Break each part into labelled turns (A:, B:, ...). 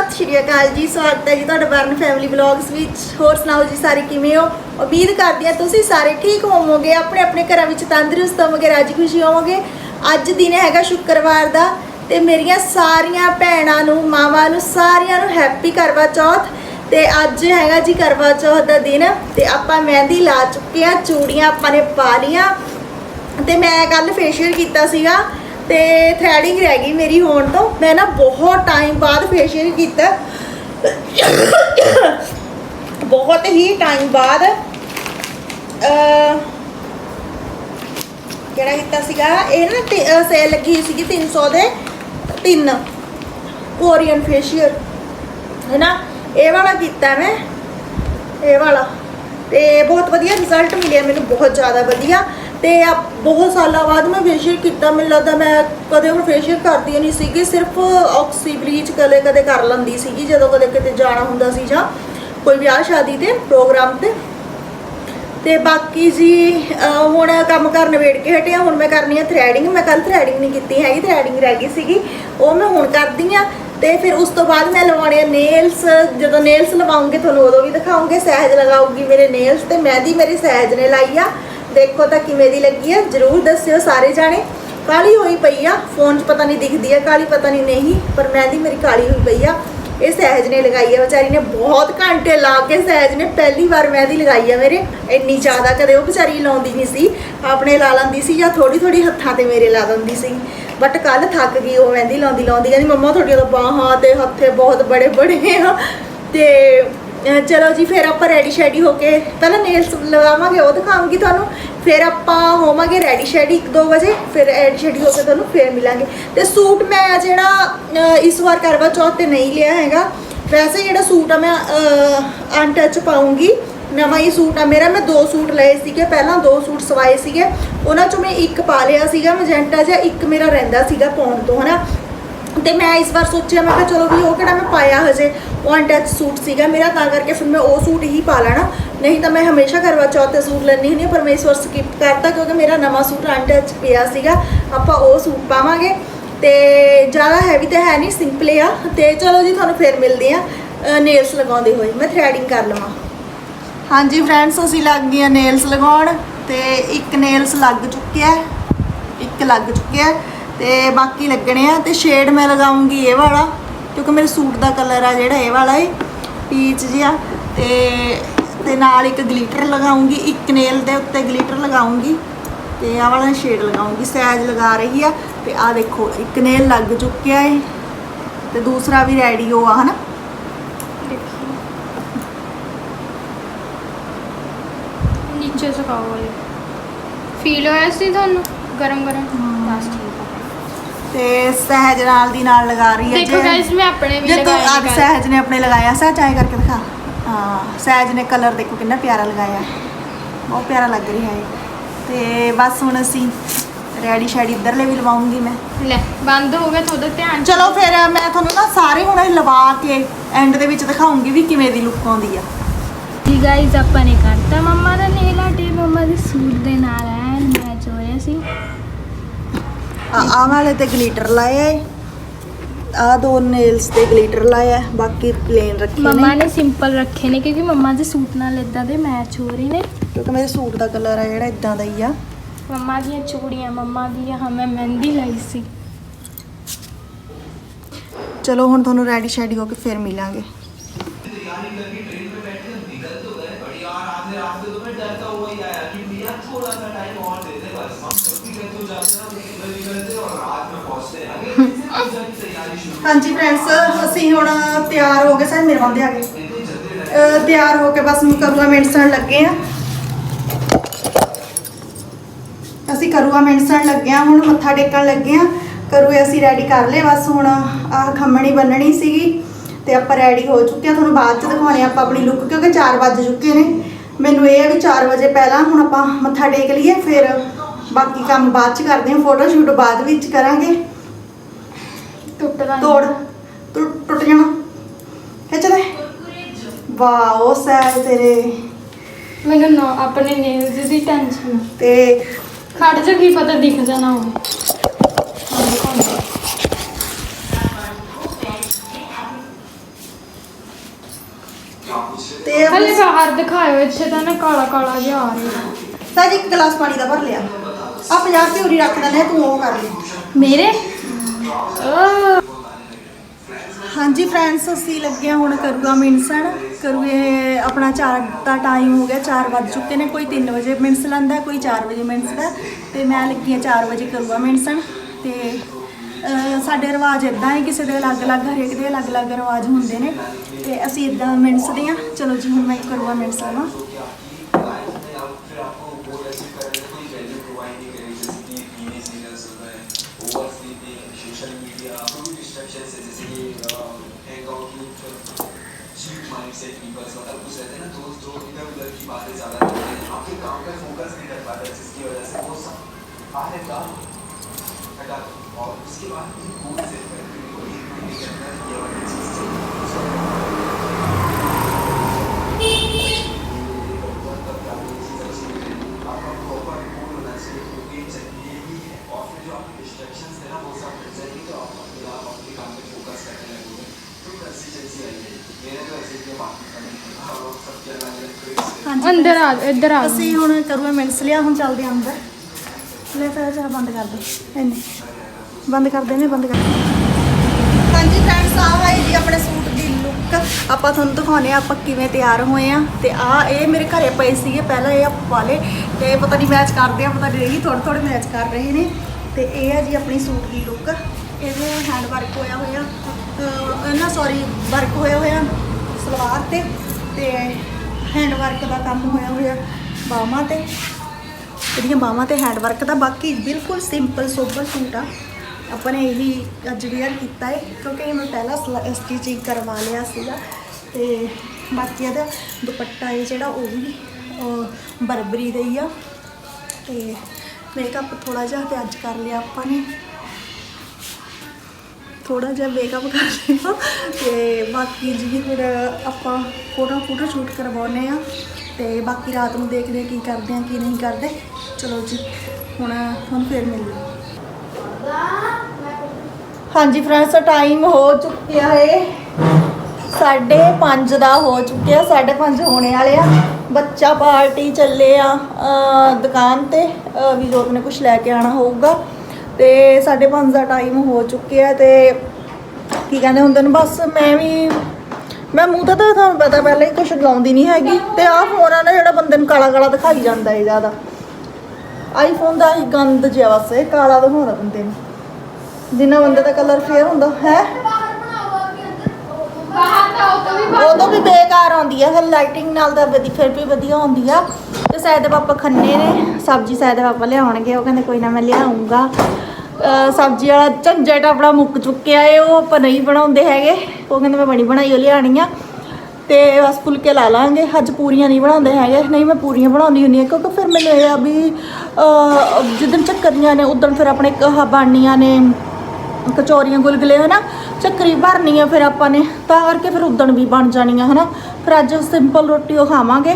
A: ਸਤਿ ਸ਼੍ਰੀ ਅਕਾਲ ਜੀ, ਸਵਾਗਤ ਹੈ ਜੀ ਤੁਹਾਡਾ ਬਰਨ ਫੈਮਿਲੀ ਵਲੌਗਸ ਵਿੱਚ। ਹੋਰ ਸੁਣਾਓ ਜੀ ਸਾਰੇ ਕਿਵੇਂ ਹੋ? ਉਮੀਦ ਕਰਦੀ ਹਾਂ ਤੁਸੀਂ ਸਾਰੇ ਠੀਕ ਹੋਵੋਗੇ, ਆਪਣੇ ਆਪਣੇ ਘਰਾਂ ਵਿੱਚ ਤੰਦਰੁਸਤ ਹੋਵੋਗੇ, ਰਾਜੀ ਖੁਸ਼ੀ ਹੋਵੋਗੇ। ਅੱਜ ਦਿਨ ਹੈਗਾ ਸ਼ੁੱਕਰਵਾਰ ਦਾ ਤੇ ਮੇਰੀਆਂ ਸਾਰੀਆਂ ਭੈਣਾਂ ਨੂੰ, ਮਾਵਾਂ ਨੂੰ, ਸਾਰਿਆਂ ਨੂੰ ਹੈਪੀ ਕਰਵਾ ਚੌਥ ਤੇ ਅੱਜ ਹੈਗਾ ਜੀ ਕਰਵਾ ਚੌਥ ਦਾ ਦਿਨ ਤੇ ਆਪਾਂ ਮਹਿੰਦੀ ਲਾ ਚੁੱਕੇ ਆ ਚੂੜੀਆਂ ਆਪਾਂ ਨੇ ਪਾ ਲੀਆਂ ਤੇ ਮੈਂ ਕੱਲ ਫੇਸ਼ੀਅਲ ਕੀਤਾ ਸੀਗਾ ਤੇ ਥ੍ਰੈਡਿੰਗ ਰਹਿ ਗਈ ਮੇਰੀ ਹੋਣ ਤੋਂ। ਮੈਂ ਨਾ ਬਹੁਤ ਟਾਈਮ ਬਾਅਦ ਫੇਸ਼ੀਅਲ ਕੀਤਾ। ਬਹੁਤ ਹੀ ਟਾਈਮ ਬਾਅਦ ਕਿਹੜਾ ਕੀਤਾ ਸੀਗਾ? ਇਹ ਨਾ ਸੇਲ ਲੱਗੀ ਹੋਈ ਸੀਗੀ 300 ਦੇ ਤਿੰਨ ਕੋਰੀਅਨ ਫੇਸ਼ੀਅਲ ਹੈ ਨਾ? ਇਹ ਵਾਲਾ ਕੀਤਾ ਮੈਂ। ਇਹ ਵਾਲਾ। ਤੇ ਬਹੁਤ ਵਧੀਆ ਰਿਜ਼ਲਟ ਮਿਲਿਆ ਮੈਨੂੰ, ਬਹੁਤ ਜ਼ਿਆਦਾ ਵਧੀਆ। ਤੇ ਆ ਬਹੁਤ ਸਾਲਾਂ ਬਾਅਦ ਮੈਂ ਫੇਸ਼ੀਅਲ ਕੀਤਾ, ਮੈਨੂੰ ਲੱਗਦਾ ਮੈਂ ਕਦੇ ਹੁਣ ਫੇਸ਼ੀਅਲ ਕਰਦੀ ਨਹੀਂ ਸੀਗੀ, ਸਿਰਫ ਆਕਸੀ ਬਲੀਚ ਕਦੇ ਕਦੇ ਕਰ ਲੈਂਦੀ ਸੀਗੀ, ਜਦੋਂ ਕਦੇ ਕਿਤੇ ਜਾਣਾ ਹੁੰਦਾ ਸੀ ਜਾਂ ਕੋਈ ਵਿਆਹ ਸ਼ਾਦੀ ਤੇ ਪ੍ਰੋਗਰਾਮ ਤੇ। ਤੇ ਬਾਕੀ ਜੀ ਹੁਣ ਕੰਮ ਕਰਨ ਵੇੜ ਕੇ ਹਟਿਆ, ਹੁਣ ਮੈਂ ਕਰਨੀ ਆ ਥ੍ਰੈਡਿੰਗ ਮੈਂ ਕੱਲ ਥ੍ਰੈਡਿੰਗ ਨਹੀਂ ਕੀਤੀ ਹੈਗੀ ਥ੍ਰੈਡਿੰਗ ਰਹਿ ਗਈ ਸੀਗੀ, ਉਹ ਮੈਂ ਹੁਣ ਕਰਦੀ ਆ। ਤੇ ਫਿਰ ਉਸ ਤੋਂ ਬਾਅਦ ਮੈਂ ਲਵਾਉਣੇ ਆ ਨੇਲਸ ਜਦੋਂ ਨੇਲਸ ਲਵਾਉਂਗੇ ਤੁਹਾਨੂੰ ਉਦੋਂ ਵੀ ਦਿਖਾਉਂਗੇ, ਸਹਿਜ ਲਗਾਉਗੀ ਮੇਰੇ ਨੇਲਸ ਤੇ ਮਹਿੰਦੀ ਮੇਰੀ ਸਹਿਜ ਨੇ ਲਾਈ ਆ। ਦੇਖੋ ਤਾਂ ਕਿਵੇਂ ਦੀ ਲੱਗੀ ਆ, ਜਰੂਰ ਦੱਸਿਓ ਸਾਰੇ ਜਾਣੇ। ਕਾਲੀ ਹੋਈ ਪਈ ਆ ਫੋਨ 'ਚ ਪਤਾ ਨਹੀਂ ਦਿਖਦੀ ਆ ਕਾਲੀ ਪਤਾ ਨਹੀਂ ਨਹੀਂ, ਪਰ ਮਹਿੰਦੀ ਮੇਰੀ ਕਾਲੀ ਹੋਈ ਪਈ ਆ। ਇਹ ਸਹਿਜ ਨੇ ਲਗਾਈ ਆ, ਵਿਚਾਰੀ ਨੇ ਬਹੁਤ ਘੰਟੇ ਲਾ ਕੇ ਸਹਿਜ ਨੇ ਪਹਿਲੀ ਵਾਰ ਮਹਿੰਦੀ ਲਗਾਈ ਆ ਮੇਰੇ। ਇੰਨੀ ਜ਼ਿਆਦਾ ਕਦੇ ਉਹ ਵਿਚਾਰੀ ਲਾਉਂਦੀ ਨਹੀਂ ਸੀ, ਆਪਣੇ ਲਾ ਲੈਂਦੀ ਸੀ ਜਾਂ ਥੋੜੀ ਥੋੜੀ ਹੱਥਾਂ ਤੇ ਮੇਰੇ ਲਾ ਦਿੰਦੀ ਸੀ। ਬਟ ਕੱਲ ਥੱਕ ਗਈ, ਉਹ ਮਹਿੰਦੀ ਲਾਉਂਦੀ ਲਾਉਂਦੀ ਕਹਿੰਦੀ, ਮੰਮਾ, ਤੁਹਾਡੀਆਂ ਤਾਂ ਬਾਹਾਂ ਤੇ ਹੱਥੇ ਬਹੁਤ ਬੜੇ ਬੜੇ ਆ। ਤੇ ਅਹ ਚਲੋ ਜੀ, ਫਿਰ ਆਪਾਂ ਰੈਡੀ ਸ਼ੈਡੀ ਹੋ ਕੇ ਪਹਿਲਾਂ ਨੇਲਸ ਲਗਾਵਾਂਗੇ, ਉਹ ਦਿਖਾਵਾਂਗੀ ਤੁਹਾਨੂੰ। ਫਿਰ ਆਪਾਂ ਹੋਵਾਂਗੇ ਰੈਡੀ ਸ਼ੈਡੀ 1-2 ਵਜੇ, ਫਿਰ ਰੈਡੀ ਸ਼ੈਡੀ ਹੋ ਕੇ ਤੁਹਾਨੂੰ ਫਿਰ ਮਿਲਾਂਗੇ। ਤੇ ਸੂਟ ਮੈਂ ਜਿਹੜਾ, ਅਹ ਇਸ ਵਾਰ ਕਰਵਾ ਚੌਥ ਤੇ ਨਹੀਂ ਲਿਆ ਹੈਗਾ। ਵੈਸੇ ਜਿਹੜਾ ਸੂਟ ਆ ਮੈਂ ਅਨਟੱਚ ਪਾਉਂਗੀ। ਨਵਾਂ ਹੀ ਸੂਟ ਆ ਮੇਰਾ, ਮੈਂ ਦੋ ਸੂਟ ਲਏ ਸੀਗੇ, ਪਹਿਲਾਂ ਦੋ ਸੂਟ ਸਵਾਏ ਸੀਗੇ। ਉਹਨਾਂ ਚੋਂ ਮੈਂ ਇੱਕ ਪਾ ਲਿਆ ਸੀਗਾ, ਮੈਜੈਂਟਾ ਜਿਹਾ, ਇੱਕ ਮੇਰਾ ਰਹਿੰਦਾ ਸੀਗਾ ਪਾਉਣ ਤੋਂ, ਹਨਾ। ਤੇ ਮੈਂ ਇਸ ਵਾਰ ਸੋਚਿਆ, ਮੈਂ ਕਿਹਾ ਚਲੋ ਵੀ ਉਹ ਕਿਹੜਾ ਮੈਂ ਪਾਇਆ ਹਜੇ ਉਹ ਅਨਟੱਚ ਸੂਟ ਸੀਗਾ ਮੇਰਾ, ਤਾਂ ਕਰਕੇ ਫਿਰ ਮੈਂ ਉਹ ਸੂਟ ਹੀ ਪਾ ਲੈਣਾ। ਨਹੀਂ ਤਾਂ ਮੈਂ ਹਮੇਸ਼ਾ ਕਰਵਾ ਚੌਥ ਤੇ ਸੂਟ ਲੈਣੀ ਹੁੰਦੀ ਪਰ ਮੈਂ ਇਸ ਵਾਰ ਸਕਿਪ ਕਰਤਾ ਕਿਉਂਕਿ ਮੇਰਾ ਨਵਾਂ ਸੂਟ ਅਨਟੱਚ ਪਿਆ ਸੀਗਾ। ਆਪਾਂ ਉਹ ਸੂਟ ਪਾਵਾਂਗੇ ਤੇ ਜ਼ਿਆਦਾ ਹੈਵੀ ਤਾਂ ਹੈ ਨਹੀਂ ਸਿੰਪਲ ਆ। ਤੇ ਚਲੋ ਜੀ, ਤੁਹਾਨੂੰ ਫਿਰ ਮਿਲਦੇ ਆ ਨੇਲਸ ਲਗਾਉਂਦੇ ਹੋਏ। ਮੈਂ ਥ੍ਰੈਡਿੰਗ ਕਰ ਲਵਾਂ। ਹਾਂਜੀ ਫਰੈਂਡਸ ਅਸੀਂ ਲੱਗ ਗਈਆਂ ਨੇਲਸ ਲਗਾਉਣ ਤੇ ਇੱਕ ਨੇਲਸ ਲੱਗ ਚੁੱਕਿਆ, ਇੱਕ ਲੱਗ ਚੁੱਕਿਆ। ਤੇ ਬਾਕੀ ਲੱਗਣੇ ਆ ਤੇ ਸ਼ੇਡ ਮੈਂ ਲਗਾਉਂਗੀ ਇਹ ਵਾਲਾ ਕਿਉਂਕਿ ਮੇਰੇ ਸੂਟ ਦਾ ਕਲਰ ਆ ਜਿਹੜਾ ਇਹ ਵਾਲਾ ਏ ਪੀਚ ਜਿਹਾ। ਤੇ ਤੇ ਨਾਲ ਇੱਕ ਗਲਿਟਰ ਲਗਾਉਂਗੀ ਇੱਕ ਨੇਲ ਦੇ ਉੱਤੇ ਗਲਿਟਰ ਲਗਾਉਂਗੀ। ਤੇ ਆਹ ਵਾਲਾ ਸ਼ੇਡ ਲਗਾਉਂਗੀ ਸੈਜ ਲਗਾ ਰਹੀ ਆ। ਤੇ ਆਹ ਦੇਖੋ ਇੱਕ ਨੇਲ ਲੱਗ ਚੁੱਕਿਆ ਏ। ਤੇ ਦੂਸਰਾ ਵੀ ਰੈਡੀ ਹੋ ਆ ਹਨਾ?
B: ਨੀਚੇ ਸੁਕਾਓ ਵਾਲੇ। ਫੀਲ ਹੋਇਆ ਸੀ ਤੁਹਾਨੂੰ? ਗਰਮ ਗਰਮ ਬਸ ਠੀਕ ਆ।
A: ਤੇ ਸਹਿਜ ਨਾਲ ਦੀ ਨਾਲ ਲਗਾ ਰਹੀ ਹੈ
B: ਦੇਖੋ ਗਾਇਸ ਮੈਂ ਆਪਣੇ ਵੀ
A: ਤੂੰ
B: ਲਗਾਇਆ
A: ਅੱਜ ਸਹਿਜ ਨੇ ਆਪਣੇ ਲਗਾਇਆ ਸਹਿਜ ਆਏ ਕਰਕੇ ਦਿਖਾ। ਹਾਂ ਸਹਿਜ ਨੇ ਕਲਰ ਦੇਖੋ ਕਿੰਨਾ ਪਿਆਰਾ ਲਗਾਇਆ ਬਹੁਤ ਪਿਆਰਾ ਲੱਗ ਰਿਹਾ ਹੈ। ਤੇ ਬਸ ਹੁਣ ਅਸੀਂ ਰੈਡੀ ਸ਼ੈਡੀ ਇੱਧਰਲੇ ਵੀ ਲਵਾਉਂਗੀ ਮੈਂ।
B: ਲੈ ਬੰਦ ਹੋ ਗਿਆ ਤੁਹਾਡਾ ਧਿਆਨ
A: ਚਲੋ ਫਿਰ ਮੈਂ ਤੁਹਾਨੂੰ ਨਾ ਸਾਰੇ ਹੁਣ ਇਹ ਲਵਾ ਕੇ ਐਂਡ ਦੇ ਵਿੱਚ ਦਿਖਾਉਂਗੀ ਵੀ ਕਿਵੇਂ ਦੀ ਲੁੱਕ ਆਉਂਦੀ ਆ।
B: ਜੀ ਗਾਇਸ ਆਪਾਂ ਨੇ ਕਰਤਾ ਮੰਮਾ ਦਾ ਨੇਲ ਇਹ ਮੰਮਾ ਦੇ ਸੂਟ ਦੇ ਨਾਲ ਐਨ ਮੈਚ ਹੋ ਰਿਹਾ ਸੀ।
A: ਆ ਆਹ ਵਾਲੇ ਤੇ ਗਲਿਟਰ ਲਾਇਆ ਹੈ ਆ ਦੋ ਨੇਲਸ ਤੇ ਗਲਿਟਰ ਲਾਇਆ ਹੈ, ਬਾਕੀ ਪਲੇਨ ਰੱਖੇ
B: ਮੰਮਾ
A: ਨੇ
B: ਨੇ ਸਿੰਪਲ ਰੱਖੇ ਨੇ ਕਿਉਂਕਿ ਮੰਮਾ ਦੇ ਸੂਟ ਨਾਲ ਇਦਾਂ ਦੇ ਮੈਚ ਹੋ ਰਹੇ ਨੇ।
A: ਕਿਉਂਕਿ ਮੇਰੇ ਸੂਟ ਦਾ ਕਲਰ ਆ ਜਿਹੜਾ ਇਦਾਂ ਦਾ ਹੀ ਆ।
B: ਮੰਮਾ ਦੀਆਂ ਚੂੜੀਆਂ ਮੰਮਾ ਦੀਆਂ ਹਾਂ ਮੈਂ ਮਹਿੰਦੀ ਲਾਈ ਸੀ।
A: ਚਲੋ ਹੁਣ ਤੁਹਾਨੂੰ ਰੈਡੀ ਸ਼ੈਡੀ ਹੋ ਕੇ ਫਿਰ ਮਿਲਾਂਗੇ। ਹਾਂਜੀ ਫਰੈਂਡਸ ਅਸੀਂ ਹੁਣ ਤਿਆਰ ਹੋ ਗਏ, ਸਾਰੇ ਮੇਰੇ ਬੰਦੇ ਆ ਗਏ। ਤਿਆਰ ਹੋ ਕੇ ਬਸ ਮੁਕਬਲਾ ਮੇਂਟਸਣ ਲੱਗੇ ਆ। ਅਸੀਂ ਕਰੂਆ ਮੇਂਟਸਣ ਲੱਗੇ ਆ, ਹੁਣ ਮੱਥਾ ਟੇਕਣ ਲੱਗੇ ਆ। ਕਰੂਏ ਅਸੀਂ ਰੈਡੀ ਕਰ ਲਏ, ਬਸ ਹੁਣ ਆਹ ਖੰਮਣੀ ਬੰਨਣੀ ਸੀਗੀ ਤੇ ਆਪਾਂ ਰੈਡੀ ਹੋ ਚੁੱਕੇ ਆ। ਤੁਹਾਨੂੰ ਬਾਅਦ ਚ ਦਿਖਾਉਣੇ ਆਪਾਂ ਆਪਣੀ ਲੁੱਕ ਕਿਉਂਕਿ 4 ਵਜੇ ਚੁੱਕੇ ਨੇ। ਮੈਨੂੰ ਇਹ ਆ ਵੀ 4 ਵਜੇ ਪਹਿਲਾਂ ਹੁਣ ਆਪਾਂ ਮੱਥਾ ਟੇਕ ਲਈਏ, ਫਿਰ ਬਾਕੀ ਕੰਮ ਬਾਅਦ ਚ ਕਰਦੇ ਆ ਫੋਟੋ ਸ਼ੂਟ ਬਾਅਦ ਵਿੱਚ ਕਰਾਂਗੇ।
B: ਟੁੱਟਦਾ ਨੀ।
A: ਤੋੜ ਟੁੱਟ ਟੁੱਟ ਜਾਣਾ। ਖਿੱਚ ਦੇ ਵਾਓ ਸਹਿਜ ਤੇਰੇ।
B: ਮੈਨੂੰ ਨਾ ਆਪਣੇ ਨੇਲਸ ਦੀ ਟੈਨਸ਼ਨ
A: ਤੇ
B: ਖੜ ਜਾ ਕੀ ਪਤਾ ਦਿਖ ਜਾਣਾ ਹੋਵੇ। ਹਾਂ।
A: ਤੇ
B: ਹਲੇ ਬਾਹਰ ਦਿਖਾਇਓ ਇੱਥੇ ਤਾਂ ਨਾ ਕਾਲਾ ਕਾਲਾ ਜਿਹਾ ਆ ਰਿਹਾ।
A: ਸਾਜ ਇੱਕ ਗਲਾਸ ਪਾਣੀ ਦਾ ਭਰ ਲਿਆ। ਆ 50 ਰੁਪਏ ਉਰੀ ਰੱਖ ਦਿੰਦੇ ਆ, ਤੂੰ ਉਹ ਕਰ ਲਈ।
B: ਮੇਰੇ?
A: ਹਾਂਜੀ ਫਰੈਂਡਸ ਅਸੀਂ ਲੱਗੇ ਹਾਂ ਹੁਣ ਕਰੂਗਾ ਮਿੰਸਣ। ਕਰੂਏ ਆਪਣਾ 4 ਦਾ ਟਾਈਮ ਹੋ ਗਿਆ 4 ਵੱਜ ਚੁੱਕੇ ਨੇ ਕੋਈ 3 ਵਜੇ ਮਿੰਸ ਲੈਂਦਾ ਕੋਈ 4 ਵਜੇ ਮਿੰਸਦਾ ਤੇ ਮੈਂ ਲੱਗੀ ਹਾਂ 4 ਵਜੇ ਕਰੂਗਾ ਮਿੰਸਣ। ਤੇ ਸਾਡੇ ਰਿਵਾਜ ਇਦਾਂ ਹੈ ਕਿਸੇ ਦੇ ਅਲੱਗ-ਅਲੱਗ ਹਰੇਕ ਦੇ ਅਲੱਗ-ਅਲੱਗ ਰਿਵਾਜ ਹੁੰਦੇ ਨੇ। ਤੇ ਅਸੀਂ ਇਦਾਂ ਮਿੰਸਦੇ ਹਾਂ। ਚਲੋ ਜੀ ਹੁਣ ਮੈਂ ਕਰੂਗਾ ਮਿੰਸ ਲਵਾਂ
C: hang out sweet mind set peoples मतलब कुछ रहते हैं ना दोस्त जो इधर उधर की बातें ज़्यादा करते हैं आपके काम पर फोकस नहीं कर पाते, जिसकी वजह से वो सब बाहर का हटा और उसके बाद एक ये वाली चीज़ चाहिए
B: ਅੰਦਰ ਆ ਇੱਧਰ ਆ।
A: ਅਸੀਂ ਹੁਣ ਕਰੂਏ ਮਿੰਟਸ ਲਿਆ ਹੁਣ ਚੱਲਦੇ ਹਾਂ ਅੰਦਰ। ਲੈ ਤਾਂ ਚਾਹ ਬੰਦ ਕਰ ਦੇ ਇੰਨੇ ਬੰਦ ਕਰ ਦੇ ਨੇ ਬੰਦ ਕਰ ਹਾਂਜੀ ਫਰੈਂਡਸ ਆ ਹੈ ਜੀ ਆਪਣੇ ਸੂਟ ਦੀ ਲੁੱਕ ਆਪਾਂ ਤੁਹਾਨੂੰ ਦਿਖਾਉਣੇ ਆ ਆਪਾਂ ਕਿਵੇਂ ਤਿਆਰ ਹੋਏ ਆ। ਤੇ ਆ ਇਹ ਮੇਰੇ ਘਰੇ ਪਏ ਸੀਗੇ ਪਹਿਲਾਂ ਇਹ ਆਪਾਂ ਪਾ ਲਏ। ਤੇ ਪਤਾ ਨਹੀਂ ਮੈਚ ਕਰਦੇ ਆ ਪਤਾ ਨਹੀਂ ਥੋੜੇ ਥੋੜੇ ਮੈਚ ਕਰ ਰਹੇ ਨੇ। ਤੇ ਇਹ ਹੈ ਜੀ ਆਪਣੀ ਸੂਟ ਦੀ ਲੁੱਕ ਇਹਦੇ ਹੈਂਡ ਵਰਕ ਹੋਇਆ ਹੋਇਆ ਨਾ ਸੌਰੀ ਵਰਕ ਹੋਇਆ ਹੋਇਆ, ਸਲਵਾਰ ਤੇ ਤੇ ਹੈਂਡ ਵਰਕ ਦਾ ਕੰਮ ਹੋਇਆ ਹੋਇਆ, ਬਾਹਾਂ ਤੇ। ਇਹਦੀਆਂ ਬਾਹਾਂ ਤੇ ਹੈਂਡ ਵਰਕ ਦਾ, ਬਾਕੀ ਬਿਲਕੁਲ ਸਿੰਪਲ ਸੋਬਰ ਸੂਟ ਆ। ਆਪਾਂ ਨੇ ਇਹੀ ਅੱਜ ਵੇਅਰ ਕੀਤਾ ਹੈ ਕਿਉਂਕਿ ਇਹ ਮੈਂ ਪਹਿਲਾਂ ਸਟਿਚਿੰਗ ਕਰਵਾ ਲਿਆ ਸੀਗਾ। ਤੇ ਬਾਕੀ ਇਹਦਾ ਦੁਪੱਟਾ ਇਹ ਜਿਹੜਾ, ਉਹ ਵੀ ਬਰਬਰੀ ਦਾ ਹੀ ਆ। ਤੇ ਮੇਕਅਪ ਥੋੜਾ ਜਿਹਾ ਤੇ ਅੱਜ ਕਰ ਲਿਆ ਆਪਾਂ ਨੇ। ਥੋੜਾ ਜਿਹਾ ਮੇਕਅਪ ਕਰ ਲਿਓ ਤੇ ਬਾਕੀ ਜੀ ਫਿਰ ਆਪਾਂ ਫੋਟੋ ਫੋਟੋ ਸ਼ੂਟ ਕਰਵਾਉਨੇ ਆ ਤੇ ਬਾਕੀ ਰਾਤ ਨੂੰ ਦੇਖਦੇ ਆ ਕੀ ਕਰਦੇ ਆ ਕੀ ਨਹੀਂ ਕਰਦੇ। ਚਲੋ ਜੀ, ਹੁਣ ਹੁਣ ਫਿਰ ਮਿਲਦੇ ਹਾਂਜੀ ਫਰੈਂਡਸ ਟਾਈਮ ਹੋ ਚੁੱਕਿਆ ਹੈ ਸਾਢੇ ਪੰਜ ਦਾ ਹੋ ਚੁੱਕਿਆ, ਸਾਢੇ ਪੰਜ ਹੋਣੇ ਵਾਲੇ ਆ। ਬੱਚਾ ਪਾਰਟੀ ਚੱਲੇ ਆ ਦੁਕਾਨ ਤੇ। ਵੀ ਜੋਤ ਨੇ ਕੁਝ ਲੈ ਕੇ ਆਣਾ ਹੋਊਗਾ। ਤੇ ਸਾਢੇ ਪੰਜ ਦਾ ਟਾਈਮ ਹੋ ਚੁੱਕਿਆ ਤੇ ਕੀ ਕਹਿੰਦੇ ਹੁੰਦੇ ਨੇ, ਬਸ ਮੈਂ ਵੀ, ਮੈਂ ਮੂੰਹ ਤਾਂ ਤੁਹਾਨੂੰ ਪਤਾ ਪਹਿਲਾਂ ਹੀ ਕੁਝ ਲਾਉਂਦੀ ਨਹੀਂ ਹੈਗੀ ਤੇ ਆਹ ਫੋਨ ਆ ਨਾ ਜਿਹੜਾ ਬੰਦੇ ਨੂੰ ਕਾਲਾ ਕਾਲਾ ਦਿਖਾਈ ਜਾਂਦਾ ਹੈ ਜ਼ਿਆਦਾ। ਆਈਫੋਨ ਦਾ ਹੀ ਗੰਦ ਜਿਹਾ ਬਸ ਕਾਲਾ ਦਿਖਾਉਂਦਾ ਬੰਦੇ ਨੂੰ। ਜਿੰਨਾ ਬੰਦੇ ਦਾ ਕਲਰ ਫੇਅਰ ਹੁੰਦਾ, ਹੈ?
B: ਬਾਹਰ ਤਾਂ ਵੀ
A: ਬੇਕਾਰ ਆਉਂਦੀ ਹੈ ਫਿਰ ਲਾਈਟਿੰਗ ਨਾਲ ਤਾਂ ਵਧੀ, ਫਿਰ ਵੀ ਵਧੀਆ ਹੁੰਦੀ ਆ। ਤੇ ਸ਼ਾਇਦ ਪਾਪਾ ਖੰਨੇ ਨੇ, ਸਬਜ਼ੀ ਸ਼ਾਇਦ ਪਾਪਾ ਲਿਆਉਣਗੇ, ਉਹ ਕਹਿੰਦੇ ਕੋਈ ਨਾ ਮੈਂ ਲਿਆਉਂਗਾ। ਸਬਜ਼ੀ ਵਾਲਾ ਝੰਜਟ ਆਪਣਾ ਮੁੱਕ ਚੁੱਕਿਆ ਏ, ਉਹ ਆਪਾਂ ਨਹੀਂ ਬਣਾਉਂਦੇ ਹੈਗੇ। ਉਹ ਕਹਿੰਦੇ ਮੈਂ ਬਣੀ ਬਣਾਈ, ਉਹ ਲਿਆਣੀ ਆ। ਤੇ ਬਸ ਫੁਲਕੇ ਲਾ ਲਾਂਗੇ। ਅੱਜ ਪੂਰੀਆਂ ਨਹੀਂ ਬਣਾਉਂਦੇ ਹੈਗੇ। ਨਹੀਂ, ਮੈਂ ਪੂਰੀਆਂ ਬਣਾਉਂਦੀ ਹੁੰਦੀ ਹਾਂ ਕਿਉਂਕਿ ਫਿਰ ਮੈਨੂੰ ਇਹ ਆ ਵੀ ਜਿੱਦਣ ਚੱਕਰੀਆਂ ਨੇ ਉਦੋਂ ਫਿਰ ਆਪਣੇ ਕਹਾ ਬਣਨੀਆਂ ਨੇ, ਕਚੌਰੀਆਂ ਗੁਲਗੁਲੇ, ਹਨਾ? ਚੱਕਰੀ ਭਰਨੀ ਆ ਫਿਰ ਆਪਾਂ ਨੇ। ਤਾਂ ਕਰਕੇ ਫਿਰ ਉਦਣ ਵੀ ਬਣ ਜਾਣੀਆਂ, ਹਨਾ? ਫਿਰ ਅੱਜ ਸਿੰਪਲ ਰੋਟੀ ਉਹ ਖਾਵਾਂਗੇ।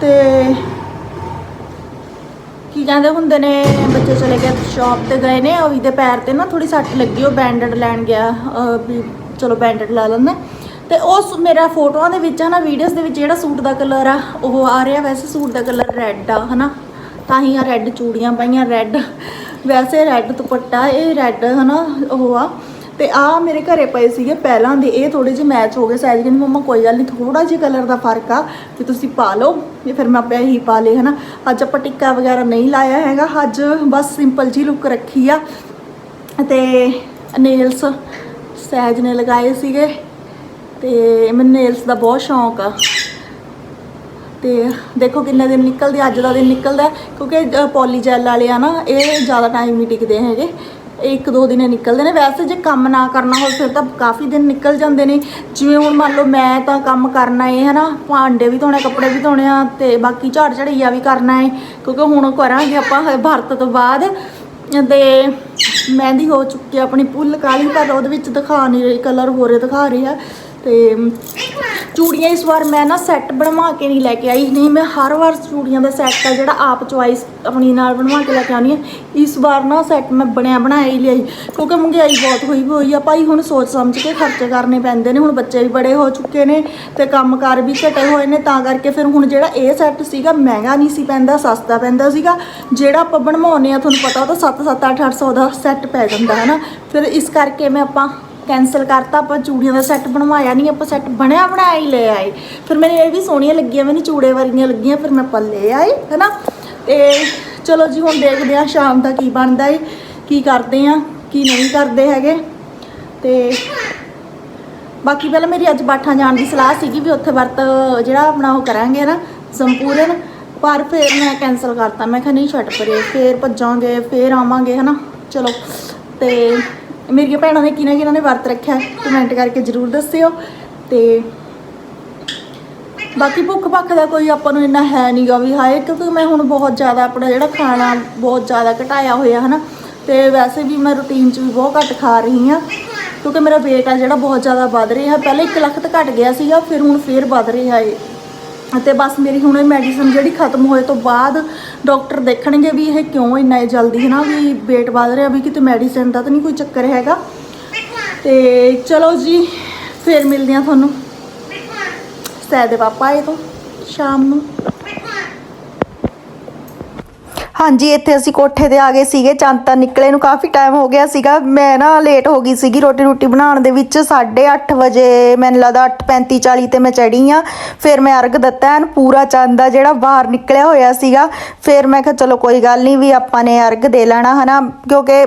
A: ਤੇ ਕੀ ਕਹਿੰਦੇ ਹੁੰਦੇ ਨੇ, ਬੱਚੇ ਚਲੇ ਗਏ ਸ਼ਾਪ ਤੇ ਗਏ ਨੇ ਉਹਦੇ ਪੈਰ ਤੇ ਨਾ ਥੋੜੀ ਸੱਟ ਲੱਗੀ, ਉਹ ਬੈਂਡਡ ਲੈਣ ਗਿਆ ਵੀ ਚਲੋ ਬੈਂਡਡ ਲਾ ਲੈਂਦੇ। ਤੇ ਉਸ ਮੇਰਾ ਫੋਟੋਆਂ ਦੇ ਵਿੱਚ ਹਨਾ ਵੀਡੀਓਜ਼ ਦੇ ਵਿੱਚ ਜਿਹੜਾ ਸੂਟ ਦਾ ਕਲਰ ਆ, ਉਹ ਆ ਰਿਹਾ ਵੈਸੇ ਸੂਟ ਦਾ ਕਲਰ ਰੈੱਡ ਆ, ਹਨਾ? ਤਾਂ ਹੀ ਆ ਰੈੱਡ ਚੂੜੀਆਂ ਪਾਈਆਂ ਰੈੱਡ ਵੈਸੇ ਰੈੱਡ ਦੁਪੱਟਾ, ਇਹ ਰੈੱਡ ਹਨਾ, ਉਹ ਆ। ਤੇ ਆ ਮੇਰੇ ਘਰੇ ਪਏ ਸੀਗੇ ਪਹਿਲਾਂ ਦੇ, ਇਹ ਥੋੜੇ ਜਿਹੇ ਮੈਚ ਹੋ ਗਏ ਸਾਈਜ਼ ਕਹਿੰਦੀ, ਮੰਮਾ, ਕੋਈ ਗੱਲ ਨਹੀਂ ਥੋੜਾ ਜਿਹਾ ਕਲਰ ਦਾ ਫ਼ਰਕ ਆ, ਤੇ ਤੁਸੀਂ ਪਾ ਲਓ, ਤੇ ਫਿਰ ਮੈਂ ਆਪੇ ਹੀ ਪਾ ਲਏ, ਹਨਾ? ਅੱਜ ਆਪਾਂ ਟਿੱਕਾ ਵਗੈਰਾ ਨਹੀਂ ਲਾਇਆ ਹੈਗਾ, ਅੱਜ ਬਸ ਸਿੰਪਲ ਜੀ ਲੁੱਕ ਰੱਖੀ ਆ, ਤੇ ਨੇਲਸ ਸਹਿਜ ਨੇ ਲਗਾਏ ਸੀਗੇ, ਤੇ ਮੈਨੂੰ ਨੇਲਸ ਦਾ ਬਹੁਤ ਸ਼ੌਂਕ ਆ। ਤੇ ਦੇਖੋ ਕਿੰਨੇ ਦਿਨ ਨਿਕਲਦੇ, ਅੱਜ ਦਾ ਦਿਨ ਨਿਕਲਦਾ, ਕਿਉਂਕਿ ਪੋਲੀਜੈਲ ਵਾਲੇ ਆ ਨਾ, ਇਹ ਜ਼ਿਆਦਾ ਟਾਈਮ ਨਹੀਂ ਟਿਕਦੇ ਹੈਗੇ। ਇੱਕ ਦੋ ਦਿਨੇ ਨਿਕਲਦੇ ਨੇ। ਵੈਸੇ ਜੇ ਕੰਮ ਨਾ ਕਰਨਾ ਹੋਵੇ, ਫਿਰ ਤਾਂ ਕਾਫੀ ਦਿਨ ਨਿਕਲ ਜਾਂਦੇ ਨੇ। ਜਿਵੇਂ ਹੁਣ ਮੰਨ ਲਓ ਮੈਂ ਤਾਂ ਕੰਮ ਕਰਨਾ ਹੈ ਹਨਾ? ਭਾਂਡੇ ਵੀ ਧੋਣੇ, ਕੱਪੜੇ ਵੀ ਧੋਣੇ ਆ, ਤੇ ਬਾਕੀ ਝਾੜ ਝੜਈਆ ਵੀ ਕਰਨਾ ਹੈ ਕਿਉਂਕਿ ਹੁਣ ਕਰਾਂਗੇ ਆਪਾਂ ਹ- ਤੋਂ ਬਾਅਦ। ਤੇ ਮਹਿੰਦੀ ਹੋ ਚੁੱਕੀ ਆ ਆਪਣੀ ਪੁੱਲ ਕਾਲੀ, ਪਰ ਉਹਦੇ ਵਿੱਚ ਦਿਖਾ ਨਹੀਂ ਰਹੀ, ਕਲਰ ਹੋ ਰਿਹਾ ਦਿਖਾ ਰਹੀ। ਆ ਤੇ ਚੂੜੀਆਂ ਇਸ ਵਾਰ ਮੈਂ ਨਾ ਸੈੱਟ ਬਣਵਾ ਕੇ ਨਹੀਂ ਲੈ ਕੇ ਆਈ। ਨਹੀਂ, ਮੈਂ ਹਰ ਵਾਰ ਚੂੜੀਆਂ ਦਾ ਸੈੱਟ ਆ ਜਿਹੜਾ ਆਪ ਚੁਆਇਸ ਆਪਣੀ ਨਾਲ ਬਣਵਾ ਕੇ ਲੈ ਕੇ ਆਉਂਦੀ ਹਾਂ। ਇਸ ਵਾਰ ਨਾ ਸੈੱਟ ਮੈਂ ਬਣਿਆ ਬਣਾਇਆ ਹੀ ਲਿਆਈ। ਕਿਉਂਕਿ ਮਹਿੰਗਾਈ ਬਹੁਤ ਹੋਈ ਵੀ ਹੋਈ ਆ। ਭਾਈ, ਹੁਣ ਸੋਚ ਸਮਝ ਕੇ ਖਰਚੇ ਕਰਨੇ ਪੈਂਦੇ ਨੇ। ਹੁਣ ਬੱਚੇ ਵੀ ਬੜੇ ਹੋ ਚੁੱਕੇ ਨੇ ਤੇ ਕੰਮਕਾਰ ਵੀ ਘਟੇ ਹੋਏ ਨੇ। ਤਾਂ ਕਰਕੇ ਫਿਰ ਹੁਣ ਜਿਹੜਾ ਇਹ ਸੈੱਟ ਸੀਗਾ, ਮਹਿੰਗਾ ਨਹੀਂ ਸੀ ਪੈਂਦਾ, ਸਸਤਾ ਪੈਂਦਾ ਸੀਗਾ। ਜਿਹੜਾ ਆਪਾਂ ਬਣਵਾਉਂਦੇ ਆ ਤੁਹਾਨੂੰ ਪਤਾ ਉਹ ਤਾਂ 7 7 8 800 ਦਾ ਸੈੱਟ ਪੈ ਜਾਂਦਾ ਹੈ ਨਾ ਫਿਰ ਇਸ ਕਰਕੇ ਮੈਂ ਆਪਾਂ ਕੈਨਸਲ ਕਰਤਾ, ਆਪਾਂ ਚੂੜੀਆਂ ਦਾ ਸੈੱਟ ਬਣਵਾਇਆ ਨਹੀਂ ਆਪਾਂ ਸੈੱਟ ਬਣਿਆ ਬਣਾਇਆ ਹੀ ਲੈ ਆਏ। ਫਿਰ ਮੈਨੂੰ ਇਹ ਵੀ ਸੋਹਣੀਆਂ ਲੱਗੀਆਂ, ਮੈਨੂੰ ਚੂੜੇ ਵਰਗੀਆਂ ਲੱਗੀਆਂ, ਫਿਰ ਮੈਂ ਪੱਲੇ ਆਏ, ਹੈਨਾ? ਤੇ ਚਲੋ ਜੀ, ਹੁਣ ਦੇਖਦੇ ਆ ਸ਼ਾਮ ਦਾ ਕੀ ਬਣਦਾ ਏ, ਕੀ ਕਰਦੇ ਆ ਕੀ ਨਹੀਂ ਕਰਦੇ ਹੈਗੇ। ਤੇ ਬਾਕੀ ਪਹਿਲਾਂ ਮੇਰੀ ਅੱਜ ਬਾਠਾਂ ਜਾਣ ਦੀ ਸਲਾਹ ਸੀਗੀ ਵੀ ਉੱਥੇ ਵਰਤ ਜਿਹੜਾ ਆਪਣਾ ਉਹ ਕਰਾਂਗੇ ਨਾ ਸੰਪੂਰਨ। ਪਰ ਫਿਰ ਮੈਂ ਕੈਨਸਲ ਕਰਤਾ। ਮੈਂ ਕਿਹਾ ਨਹੀਂ ਛੱਡ ਪਰੇ, ਫੇਰ ਭੱਜਾਂਗੇ, ਫੇਰ ਆਵਾਂਗੇ, ਹਨਾ? ਚਲੋ, ਤੇ ਮੇਰੀਆਂ ਭੈਣਾਂ ਨੇ ਕਿਹਨਾਂ ਕਿਹਨਾਂ ਨੇ ਵਰਤ ਰੱਖਿਆ ਕਮੈਂਟ ਕਰਕੇ ਜਰੂਰ ਦੱਸਿਓ। ਤੇ ਬਾਕੀ ਭੁੱਖ ਭੱਖ ਦਾ ਕੋਈ ਆਪਾਂ ਨੂੰ ਇੰਨਾ ਹੈ ਨਹੀਂਗਾ ਵੀ ਹਾਏ, ਕਿਉਂਕਿ ਮੈਂ ਹੁਣ ਬਹੁਤ ਜ਼ਿਆਦਾ ਆਪਣਾ ਜਿਹੜਾ ਖਾਣਾ ਬਹੁਤ ਜ਼ਿਆਦਾ ਘਟਾਇਆ ਹੋਇਆ, ਹਨਾ। ਤੇ ਵੈਸੇ ਵੀ ਮੈਂ ਰੂਟੀਨ 'ਚ ਵੀ ਬਹੁਤ ਘੱਟ ਖਾ ਰਹੀ ਹਾਂ, ਕਿਉਂਕਿ ਮੇਰਾ weight ਆ ਜਿਹੜਾ ਬਹੁਤ ਜ਼ਿਆਦਾ ਵੱਧ ਰਿਹਾ। ਪਹਿਲੇ 1 ਲੱਖ ਤੱਕ ਘਟ ਗਿਆ ਸੀਗਾ, ਫਿਰ ਹੁਣ ਫੇਰ ਵੱਧ ਰਿਹਾ ਏ। ਤੇ ਬਸ ਮੇਰੀ ਹੁਣ ਇਹ ਮੈਡੀਸਨ ਜਿਹੜੀ ਖਤਮ ਹੋਏ ਤੋਂ ਬਾਅਦ ਡਾਕਟਰ ਦੇਖਣਗੇ ਵੀ ਇਹ ਕਿਉਂ ਇੰਨਾ ਜਲਦੀ ਹੈ ਨਾ ਵੀ weight ਵੱਧ ਰਿਹਾ ਵੀ ਕਿਤੇ ਮੈਡੀਸਨ ਦਾ ਤਾਂ ਨਹੀਂ ਕੋਈ ਚੱਕਰ ਹੈਗਾ। ਤੇ ਚਲੋ ਜੀ ਫੇਰ ਮਿਲਦੇ ਆ ਤੁਹਾਨੂੰ। ਸੈ ਦੇ ਪਾਪਾ ਆਏ ਤੋਂ ਸ਼ਾਮ ਨੂੰ। ਹਾਂਜੀ, ਇੱਥੇ ਅਸੀਂ ਕੋਠੇ ਤੇ ਆ ਗਏ ਸੀਗੇ। ਚੰਦ ਤਾਂ ਨਿਕਲੇ ਨੂੰ ਕਾਫੀ ਟਾਈਮ ਹੋ ਗਿਆ ਸੀਗਾ। ਮੈਂ ਨਾ ਲੇਟ ਹੋ ਗਈ ਸੀਗੀ ਰੋਟੀ ਰੋਟੀ ਬਣਾਉਣ ਦੇ ਵਿੱਚ। 8:30 ਵਜੇ ਮੈਨੂੰ ਲੱਗਦਾ 8:35 40 ਤੇ ਮੈਂ ਚੜੀ ਆ ਫਿਰ ਮੈਂ ਅਰਗ ਦਿੱਤਾ ਐਨ ਪੂਰਾ ਚੰਦ ਆ ਜਿਹੜਾ ਬਾਹਰ ਨਿਕਲਿਆ ਹੋਇਆ ਸੀਗਾ। ਫਿਰ ਮੈਂ ਕਿਹਾ, ਚਲੋ ਕੋਈ ਗੱਲ ਨਹੀਂ ਵੀ ਆਪਾਂ ਨੇ ਅਰਗ ਦੇ ਲੈਣਾ ਹਨਾ। ਕਿਉਂਕਿ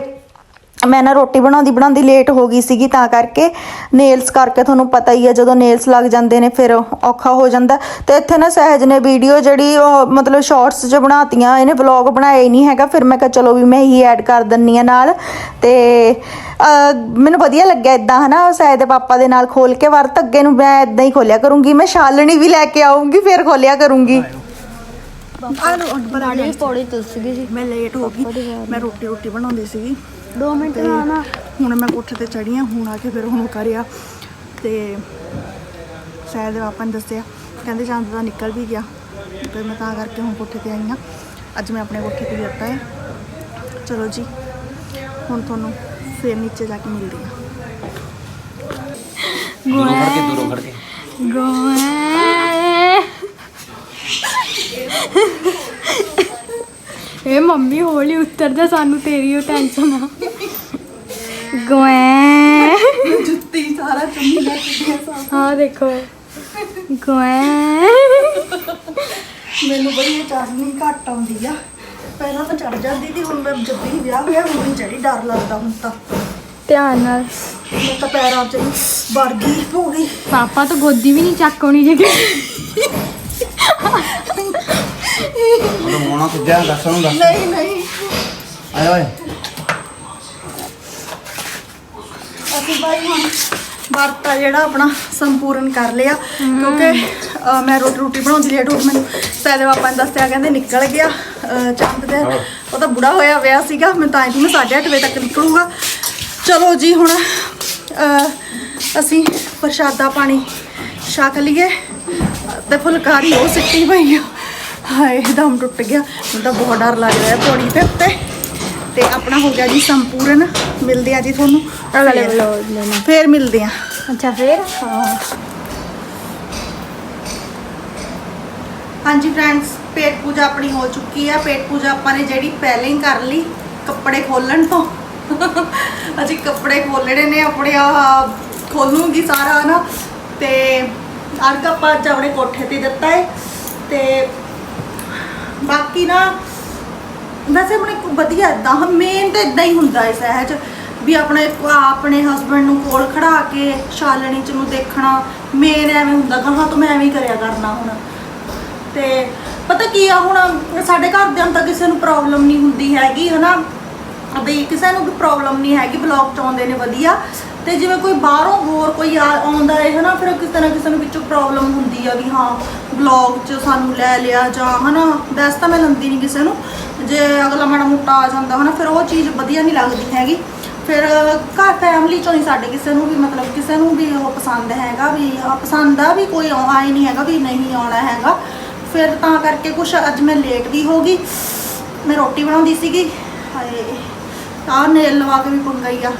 A: ਮੈਂ ਨਾ ਰੋਟੀ ਬਣਾਉਂਦੀ ਬਣਾਉਂਦੀ ਲੇਟ ਹੋ ਗਈ ਸੀਗੀ ਤਾਂ ਕਰਕੇ ਨੇਲਸ ਕਰਕੇ ਤੁਹਾਨੂੰ ਪਤਾ ਹੀ ਹੈ ਜਦੋਂ ਨੇਲਸ ਲੱਗ ਜਾਂਦੇ ਨੇ ਫਿਰ ਔਖਾ ਹੋ ਜਾਂਦਾ। ਤੇ ਇੱਥੇ ਨਾ ਸਹਿਜ ਨੇ ਵੀਡੀਓ ਜਿਹੜੀ ਉਹ ਮਤਲਬ ਸ਼ਾਰਟਸ 'ਚ ਬਣਾਤੀਆਂ ਇਹਨੇ ਵਲੌਗ ਬਣਾਇਆ ਹੀ ਨਹੀਂ ਹੈਗਾ ਫਿਰ ਮੈਂ ਕਿਹਾ ਚਲੋ ਵੀ ਮੈਂ ਹੀ ਐਡ ਕਰ ਦਿੰਨੀ ਆ ਨਾਲ। ਤੇ ਮੈਨੂੰ ਵਧੀਆ ਲੱਗਿਆ ਇਦਾਂ ਹਨਾ ਸਹਿਜ ਦੇ ਪਾਪਾ ਦੇ ਨਾਲ ਖੋਲ ਕੇ ਵਰਤ ਅੱਗੇ ਨੂੰ ਮੈਂ ਇਦਾਂ ਹੀ ਖੋਲਿਆ ਕਰੂੰਗੀ ਮੈਂ ਛਾਲਣੀ ਵੀ ਲੈ ਕੇ ਆਉਂਗੀ ਫਿਰ ਖੋਲਿਆ ਕਰੂੰਗੀ।
B: ਬੜੀ ਪੌੜੀ ਤੁਸ ਗਈ ਸੀ
A: ਮੈਂ ਲੇਟ ਹੋ ਗਈ ਮੈਂ ਰੋਟੀ ਰੋਟੀ ਬਣਾਉਂਦੀ ਸੀਗੀ।
B: 2 ਮਿੰਟ
A: ਤੇ
B: ਲਾਣਾ
A: ਹੁਣ ਮੈਂ ਕੋਠੇ ਤੇ ਚੜੀ ਆ ਹੁਣ ਆ ਕੇ ਫਿਰ ਹੁਣ ਕਰਿਆ ਤੇ ਸ਼ਾਇਦ ਦੇ ਪਾਪਾ ਨੇ ਦੱਸਿਆ। ਕਹਿੰਦੇ ਚੰਦ ਦਾ ਨਿਕਲ ਵੀ ਗਿਆ ਤੇ ਮੈਂ ਤਾਂ ਕਰਕੇ ਹੁਣ ਕੋਠੇ ਤੇ ਆਈ ਆ ਅੱਜ ਮੈਂ ਆਪਣੇ ਕੋਠੇ ਤੇ ਦਿੱਤਾ ਹੈ। ਚਲੋ ਜੀ ਹੁਣ ਤੁਹਾਨੂੰ ਫੇਰ ਨੀਚੇ ਜਾ ਕੇ ਮਿਲਦੀ ਆ
D: ਦੂਰੋਂ ਖੜ ਕੇ ਦੂਰੋਂ ਖੜ ਕੇ।
B: ਗੋਏ। ਇਹ ਮੰਮੀ ਹੌਲੀ ਉੱਤਰ ਜਾ ਸਾਨੂੰ ਤੇਰੀ ਉਹ ਟੈਨਸ਼ਨ ਆ। ਗੋਏ
A: ਜੁੱਤੀ ਸਾਰਾ ਚੁੰਨੀ ਲੈ ਕੇ
B: ਹਾਂ ਦੇਖੋ। ਗੋਏ
A: ਮੈਨੂੰ ਬੜੀ ਇਹ ਚਾਸ਼ਨੀ ਘੱਟ ਆਉਂਦੀ ਆ। ਪਹਿਲਾਂ ਤਾਂ ਚੜ ਜਾਂਦੀ ਸੀ ਹੁਣ ਮੈਂ ਜਦ ਹੀ ਵਿਆਹ ਹੋਇਆ ਹੁਣ ਚੜੀ ਡਰ ਲੱਗਦਾ ਹੁਣ ਤਾਂ।
B: ਧਿਆਨ ਨਾਲ।
A: ਮੈਂ ਤਾਂ ਪੈਰਾਂ 'ਚ ਹੀ ਵੜ ਗਈ ਹੋ ਗਈ।
B: ਪਾਪਾ ਤਾਂ ਗੋਦੀ ਵੀ ਨਹੀਂ ਚੱਕ ਹੋਣੀ ਜੇ
D: ਉਹਨੂੰ ਮੋਣਾ ਕੁੱਜਿਆ ਦੱਸ ਉਹਨੂੰ ਦੱਸ।
A: ਨਹੀਂ ਨਹੀਂ।
D: ਆਏ ਓਏ।
A: ਅਸੀਂ ਭਾਈ ਹੁਣ ਵਰਤਾ ਜਿਹੜਾ ਆਪਣਾ ਸੰਪੂਰਨ ਕਰ ਲਿਆ ਕਿਉਂਕਿ ਮੈਂ ਰੋਟੀ ਰੋਟੀ ਬਣਾਉਂਦੀ ਲੇਟ ਹੋ ਗਈ ਮੈਨੂੰ ਸੈਦੇ ਪਾਪਾ ਨੇ ਦੱਸਿਆ ਕਹਿੰਦੇ ਨਿਕਲ ਗਿਆ ਚੰਦ ਦੇ। ਉਹ ਤਾਂ ਬੁੜਾ ਹੋਇਆ ਪਿਆ ਸੀਗਾ ਮੈਂ ਤਾਂ ਹੀ ਮੈਂ 8:30 ਵਜੇ ਤੱਕ ਨਿਕਲੂਗਾ। ਚਲੋ ਜੀ ਹੁਣ ਅਸੀਂ ਪ੍ਰਸ਼ਾਦਾ ਪਾਣੀ ਛਕ ਲਈਏ। ਤੇ ਫੁਲਕਾਰੀ ਉਹ ਸਿੱਟੀ ਪਈ ਆ। ਹਾਏ ਦਮ ਟੁੱਟ ਗਿਆ। ਮੈਨੂੰ ਤਾਂ ਬਹੁਤ ਡਰ ਲੱਗ ਰਿਹਾ ਪੌੜੀ ਤੇ ਉੱਤੇ। ਤੇ ਆਪਣਾ ਹੋ ਗਿਆ ਜੀ ਸੰਪੂਰਨ। ਮਿਲਦੇ ਆ ਜੀ ਤੁਹਾਨੂੰ।
B: ਅਗਲੇ
A: ਫੇਰ।
B: ਦੇ ਨਾਲ।
A: ਫੇਰ ਮਿਲਦੇ ਆ।
B: ਅੱਛਾ ਫੇਰ?
A: ਹਾਂ। ਹਾਂਜੀ ਫਰੈਂਡਸ ਪੇਟ ਪੂਜਾ ਆਪਣੀ ਹੋ ਚੁੱਕੀ ਹੈ ਪੇਟ ਪੂਜਾ ਆਪਾਂ ਨੇ ਜਿਹੜੀ ਪਹਿਲਾਂ ਹੀ ਕਰ ਲਈ ਕੱਪੜੇ ਖੋਲਣ ਤੋਂ। ਅਸੀਂ ਕੱਪੜੇ ਖੋਲਣੇ ਨੇ ਆਪਣੇ ਆ ਖੋਲੂਗੀ ਸਾਰਾ ਨਾ ਤੇ ਅਰਗ ਆਪਾਂ ਅੱਜ ਆਪਣੇ ਕੋਠੇ ਤੇ ਦਿੱਤਾ ਹੈ ਤੇ ਬਾਕੀ ਨਾ ਵੈਸੇ ਆਪਣੇ ਕੋ- ਵਧੀਆ ਇਦਾਂ ਮੇਨ ਤਾਂ ਇਦਾਂ ਹੀ ਹੁੰਦਾ ਹੈ ਸਹਿਜ ਵੀ ਆਪਣੇ ਆਪਣੇ ਹਸਬੰਡ ਨੂੰ ਕੋਲ ਖੜਾ ਕੇ ਛਾਲਣੀ ਚ ਨੂੰ ਦੇਖਣਾ ਮੇਨ ਐਵੇਂ ਹੁੰਦਾ ਗਾਹਾਂ ਤੋਂ ਮੈਂ ਐਵੇਂ ਹੀ ਕਰਿਆ ਕਰਨਾ ਹੁਣ। ਤੇ ਪਤਾ ਕੀ ਆ, ਹੁਣ ਸਾਡੇ ਘਰਦਿਆਂ ਦੇ ਤਾਂ ਕਿਸੇ ਨੂੰ ਪ੍ਰੋਬਲਮ ਨਹੀਂ ਹੁੰਦੀ ਹੈਗੀ, ਹਨਾ? ਬਈ ਕਿਸੇ ਨੂੰ ਵੀ ਪ੍ਰੋਬਲਮ ਨਹੀਂ ਹੈਗੀ ਬਲੌਗ ਚ ਆਉਂਦੇ ਨੇ ਵਧੀਆ। ਤੇ ਜਿਵੇਂ ਕੋਈ ਬਾਹਰੋਂ ਹੋਰ ਕੋਈ ਆ- ਆਉਂਦਾ ਹੈ ਹਨਾ, ਫਿਰ ਕਿਸੇ ਨਾ ਕਿਸੇ ਨੂੰ ਵਿੱਚੋਂ ਪ੍ਰੋਬਲਮ ਹੁੰਦੀ ਆ ਵੀ ਹਾਂ ਬਲੌਗ ਚ ਸਾਨੂੰ ਲੈ ਲਿਆ ਜਾਂ, ਹਨਾ, ਵੈਸੇ ਤਾਂ ਮੈਂ ਲੰਦੀ ਨਹੀਂ ਕਿਸੇ ਨੂੰ। ਜੇ ਅਗਲਾ ਮਾੜਾ ਮੋਟਾ ਆ ਜਾਂਦਾ, ਹਨਾ, ਫਿਰ ਉਹ ਚੀਜ਼ ਵਧੀਆ ਨਹੀਂ ਲੱਗਦੀ ਹੈਗੀ। ਫਿਰ ਘਰ ਫੈਮਿਲੀ ਚੋਂ ਹੀ ਸਾਡੇ ਕਿਸੇ ਨੂੰ ਵੀ ਮਤਲਬ ਕਿਸੇ ਨੂੰ ਵੀ ਉਹ ਪਸੰਦ ਹੈਗਾ ਵੀ ਆ ਪਸੰਦ ਆ ਵੀ ਕੋਈ ਆਉਣਾ ਹੀ ਨਹੀਂ ਹੈਗਾ ਵੀ ਨਹੀਂ ਆਉਣਾ ਹੈਗਾ। ਫਿਰ ਤਾਂ ਕਰਕੇ ਕੁਛ ਅੱਜ ਮੈਂ ਲੇਟ ਵੀ ਹੋ ਗਈ। ਮੈਂ ਰੋਟੀ ਬਣਾਉਂਦੀ ਸੀਗੀ। ਹਾਏ ਤਾਂ ਨੇਲ ਲਵਾ ਕੇ ਵੀ ਪੰਗਾ ਹੀ ਆ।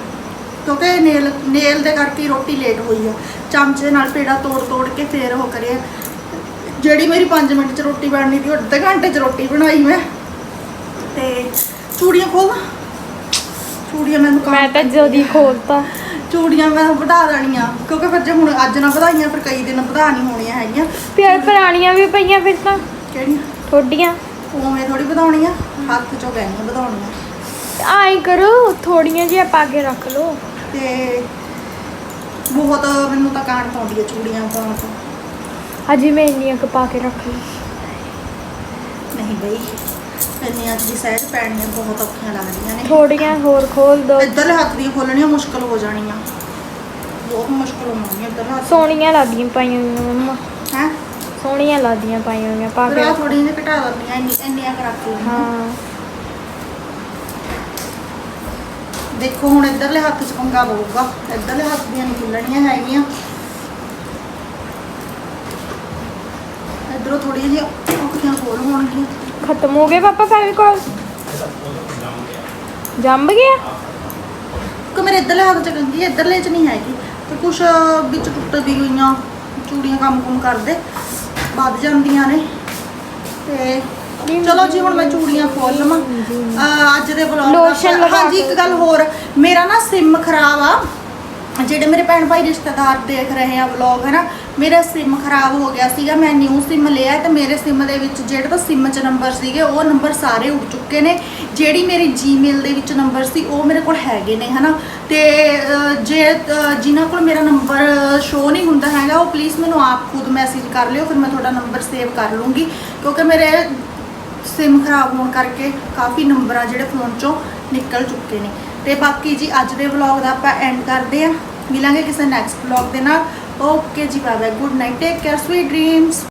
A: ਕਿਉਂਕਿ ਨੇਲ ਨੇਲ ਦੇ ਕਰਕੇ ਰੋਟੀ ਲੇਟ ਹੋਈ ਆ। ਚਮਚੇ ਨਾਲ ਪੇੜਾ ਤੋੜ ਤੋੜ ਕੇ ਫੇਰ ਉਹ ਕਰਿਆ। ਜਿਹੜੀ ਮੇਰੀ 5 ਮਿੰਟ ਚ ਰੋਟੀ ਬਣਨੀ ਸੀ ਉਹ ਅੱਧੇ ਘੰਟੇ ਚ ਰੋਟੀ ਬਣਾਈ ਮੈਂ। ਤੇ ਚੂੜੀਆਂ ਖੋਲ ਚੂੜੀਆਂ ਮੈਨੂੰ ਕੰਮ
B: ਮੈਂ ਤਾਂ ਜਲਦੀ ਖੋਲਤਾ।
A: ਚੂੜੀਆਂ ਮੈਂ ਵਧਾ ਦੇਣੀਆਂ। ਕਿਉਂਕਿ ਫਿਰ ਜੇ ਹੁਣ ਅੱਜ ਨਾ ਵਧਾਈਆਂ ਫਿਰ ਕਈ ਦਿਨ ਵਧਾ ਨਹੀਂ ਹੋਣੀਆਂ ਹੈਗੀਆਂ।
B: ਪਿਆਰ ਪੁਰਾਣੀਆਂ ਵੀ ਪਈਆਂ ਫਿਰ ਤਾਂ।
A: ਕਿਹੜੀਆਂ?
B: ਥੋਡੀਆਂ।
A: ਉਵੇਂ ਥੋੜੀ ਵਧਾਉਣੀਆਂ। ਹੱਥ ਚੋਂ ਗਈਆਂ ਵਧਾਉਣੀਆਂ।
B: ਆਈ ਕਰੋ ਥੋੜੀਆਂ ਜਿਹੀਆਂ ਪਾ ਕੇ ਰੱਖ ਲਓ।
A: ਤੇ ਬਹੁਤ ਮੈਨੂੰ ਤਾਂ ਕਾਣ ਪਾਉਂਦੀ ਹੈ ਚੂੜੀਆਂ ਪਾਉਣ ਤੋਂ।
B: ਅਜੇ ਮੈਂ ਇੰਨੀਆਂ ਕੁ ਪਾ ਕੇ ਰੱਖ ਲਈ
A: ਨਹੀਂ ਬਈ ਇੰਨੀਆਂ ਅੱਜ ਦੀ ਸਾਈਡ ਪੈਣੀਆਂ ਬਹੁਤ ਔਖੀਆਂ ਲੱਗਦੀਆਂ ਨੇ।
B: ਥੋੜੀਆਂ ਹੋਰ ਖੋਲ ਦੋ।
A: ਇੱਧਰਲੇ ਹੱਥ ਦੀਆਂ ਖੋਲਣੀਆਂ ਮੁਸ਼ਕਲ ਹੋ ਜਾਣੀਆਂ। ਬਹੁਤ ਮੁਸ਼ਕਲ ਹੋਣਗੀਆਂ ਇੱਧਰ ਹੱਥ।
B: ਸੋਹਣੀਆਂ ਲੱਗਦੀਆਂ ਪਾਈਆਂ ਹੋਈਆਂ ਮੰਮਾ।
A: ਹੈ?
B: ਸੋਹਣੀਆਂ ਲੱਗਦੀਆਂ ਪਾਈਆਂ ਹੋਈਆਂ ਪਾ ਕੇ
A: ਫਿਰ ਆ
B: ਰੱਖ-
A: ਥੋੜੀ ਜਿਹੀ ਘਟਾ ਦਿੰਦੀਆਂ ਇੰਨੀ ਇੰਨੀਆਂ ਕੁ ਰੱਖ
B: ਹਾਂ।
A: ਦੇਖੋ ਹੁਣ ਇੱਧਰਲੇ ਹੱਥ 'ਚ ਪੰਗਾ ਪਊਗਾ। ਇੱਧਰਲੇ ਹੱਥ ਦੀਆਂ ਨਹੀਂ ਖੁੱਲਣੀਆਂ ਹੈਗੀਆਂ। ਇੱਧਰੋਂ ਥੋੜੀਆਂ ਜਿਹੀਆਂ ਔਖੀਆਂ ਖੋਲ ਹੋਣਗੀਆਂ।
B: ਖਤਮ ਹੋ ਗਏ ਪਾਪਾ ਫੈਵੀਕੋਲ ਜੰਮ ਗਿਆ?
A: ਕਿ ਮੇਰੇ ਇੱਧਰਲੇ ਹੱਥ 'ਚ ਕੰਗੀ ਇੱਧਰਲੇ 'ਚ ਨਹੀਂ ਹੈਗੀ। ਤੇ ਕੁਛ ਵਿੱਚ ਟੁੱਟ ਵੀ ਗਈਆਂ ਚੂੜੀਆਂ ਕੰਮ ਕੁਮ ਕਰਦੇ ਵੱਧ ਜਾਂਦੀਆਂ ਨੇ। ਤੇ ਚਲੋ ਜੀ ਹੁਣ ਮੈਂ ਚੂੜੀਆਂ ਖੋਲ ਲਵਾਂ। ਅਹ ਅੱਜ ਦੇ ਵਲੌਗ
B: Lotion ਲਗਾ
A: ਹਾਂਜੀ ਇੱਕ। ਗੱਲ ਹੋਰ। ਮੇਰਾ ਨਾ ਸਿਮ ਖਰਾਬ ਆ। ਜਿਹੜੇ ਮੇਰੇ ਭੈਣ ਭਾਈ ਰਿਸ਼ਤੇਦਾਰ ਦੇਖ ਰਹੇ ਆ ਵਲੌਗ ਹੈ ਨਾ ਮੇਰਾ ਸਿਮ ਖਰਾਬ ਹੋ ਗਿਆ ਸੀਗਾ। ਮੈਂ ਨਿਊ ਸਿਮ ਲਿਆ ਤੇ ਮੇਰੇ ਸਿਮ ਦੇ ਵਿੱਚ ਜਿਹੜੇ ਤਾਂ ਸਿਮ 'ਚ ਨੰਬਰ ਸੀਗੇ ਉਹ ਨੰਬਰ ਸਾਰੇ ਉੱਡ ਚੁੱਕੇ ਨੇ। ਜਿਹੜੀ ਮੇਰੀ ਜੀਮੇਲ ਦੇ ਵਿੱਚ ਨੰਬਰ ਸੀ ਉਹ ਮੇਰੇ ਕੋਲ ਹੈਗੇ ਨੇ ਹਨਾ? ਤੇ ਅਹ, ਜੇ ਅਹ, ਜਿਨ੍ਹਾਂ ਕੋਲ ਮੇਰਾ ਨੰਬਰ ਸ਼ੋ ਨਹੀਂ ਹੁੰਦਾ ਹੈਗਾ ਉਹ ਪਲੀਜ਼ ਮੈਨੂੰ ਆਪ ਖੁਦ ਮੈਸੇਜ ਕਰ ਲਿਓ ਫਿਰ ਮੈਂ ਤੁਹਾਡਾ ਨੰਬਰ ਸੇਵ ਕਰ ਲੂੰਗੀ। ਕਿਉਂਕਿ ਮੇਰੇ ਸਿਮ ਖਰਾਬ ਹੋਣ ਕਰਕੇ ਕਾਫੀ ਨੰਬਰ ਆ ਜਿਹੜੇ ਫੋਨ ਚੋਂ ਨਿਕਲ ਚੁੱਕੇ ਨੇ। ਤੇ ਬਾਕੀ ਜੀ, ਅੱਜ ਦੇ ਵਲੌਗ ਦਾ ਆਪਾਂ ਐਂਡ ਕਰਦੇ ਆ ਮਿਲਾਂਗੇ ਕਿਸੇ ਨੈਕਸਟ ਵਲੌਗ ਦੇ ਨਾਲ। ਓਕੇ ਜੀ bye good night take care sweet dreams